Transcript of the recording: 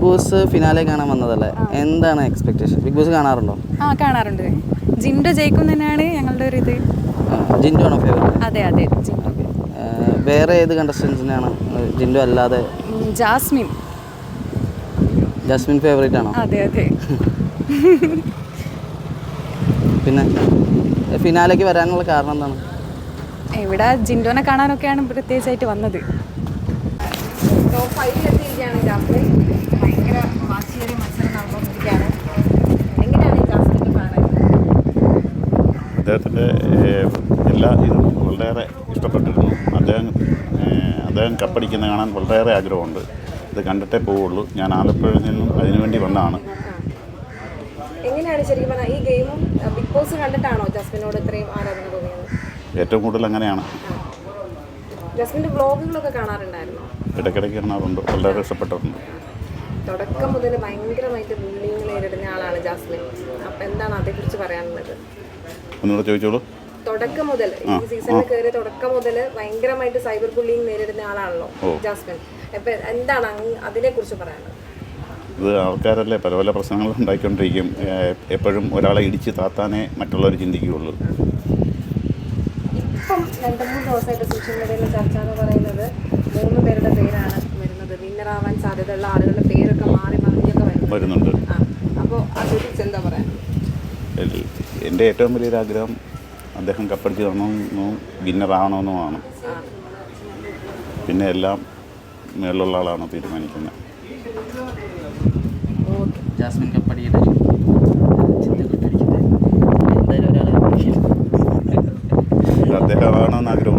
Big boss finale കാണാൻ വന്നതല്ലേ? എന്താണ് എക്സ്പെക്ടേഷൻ ബിഗ് ബോസ് കാണാറുണ്ടോ? ആ കാണാറുണ്ട്. ജിൻഡോ ജയിക്കും തന്നെയാണ് ഞങ്ങളുടെ ഒരു ഇത്. ജിൻഡോ ആണ് ഫേവറേറ്റ് അതെ അതെ ജിൻഡോ. വേറെ ഏത് കണ്ടസ്റ്റൻസിനാണ് ജിൻഡോ അല്ലാതെ? Jasmine Jasmine. ജസ്മിൻ ഫേവറേറ്റ് ആണോ? അതെ അതെ. പിന്നെ ഫിനാലേക്ക് വരാനുള്ള കാരണം എന്താണ്? ഇവിടെ ജിൻഡോനെ കാണാനൊക്കെയാണ് പ്രത്യേകിച്ചായിട്ട് വന്നത് ടോപ്പ് ഫൈവിലെത്തിയിരിക്കുകയാണ് ജാസ്മിൻ ഭയങ്കര വാശിയേറിയ മത്സരം നടന്നുകൊണ്ടിരിക്കുകയാണ് എങ്ങനെയാണ് ഈ ജാസ്മിന്റെ കാണാൻ അദ്ദേഹത്തിന്റെ എല്ലാ ഇതും വളരെയേറെ ഇഷ്ടപ്പെട്ടിരുന്നു. അദ്ദേഹം അദ്ദേഹം കപ്പടിക്കുന്ന കാണാൻ വളരെയേറെ ആഗ്രഹമുണ്ട്. ഇത് കണ്ടിട്ടേ പോവുള്ളൂ. ഞാൻ ആലപ്പുഴയിൽ നിന്നും അതിനുവേണ്ടി വന്നതാണ്. എങ്ങനെയാണ് ശരിക്കും പറഞ്ഞാൽ ഈ ഗെയിമും ബിഗ് ബോസ് കണ്ടിട്ടാണോ ജാസ്മിനോട് ഇത്രയും ആരാധന തോന്നിയത് ഏറ്റവും കൂടുതൽ അങ്ങനെയാണ്. ജസ്മിന്റെ വ്ളോഗുകളൊക്കെ കാണാറുണ്ടായിരുന്നോ? ഇടയ്ക്കിടയ്ക്ക് കാണാറുണ്ട്. വളരെ ഇഷ്ടപ്പെട്ടിട്ടുണ്ട്. തുടക്കം മുതൽ ഭയങ്കരമായിട്ട് ബുള്ളിങ് നേരിടുന്ന ആളാണ് ജാസ്മിൻ. പറയാനുള്ളത്. ചോദിച്ചോളൂ. തുടക്കം മുതൽ ഈ സീസണിൽ കയറിയ തുടക്കം മുതൽ ഭയങ്കരമായിട്ട് സൈബർ ബുള്ളിങ് നേരിടുന്ന ആളാണല്ലോ ജാസ്മിൻ. അപ്പൊ എന്താണ് അതിനെ കുറിച്ച് പറയാനുള്ളത്? ഇത് ആൾക്കാരല്ലേ പല പല പ്രശ്നങ്ങൾ ഉണ്ടാക്കിക്കൊണ്ടിരിക്കും എപ്പോഴും ഒരാളെ ഇടിച്ച് താത്താനേ മറ്റുള്ളവർ ചിന്തിക്കുകയുള്ളൂ. ഇപ്പം രണ്ട് മൂന്ന് ദിവസമായിട്ട് സോഷ്യൽ മീഡിയയിലെ ചർച്ച എന്ന് പറയുന്നത് മൂന്ന് പേരുടെ പേരാണ് വരുന്നത്. വിന്നറാവാൻ സാധ്യതയുള്ള ആളുകളുടെ പേരൊക്കെ മാറി മറിഞ്ഞൊക്കെ വരുന്നുണ്ട്. അപ്പോൾ അതിനെക്കുറിച്ച് എന്താ പറയാ എൽ- എന്റെ ഏറ്റവും വലിയൊരു ആഗ്രഹം അദ്ദേഹം കപ്പടിച്ച് തരണമെന്നും വിന്നറാവണമെന്നുമാണ് പിന്നെ എല്ലാം മേളിലുള്ള ആളാണ് തീരുമാനിക്കുന്നത്. ജാസ്മിൻ കപ്പടിയുടെ അദ്ദേഹമാണെന്ന് ആഗ്രഹം.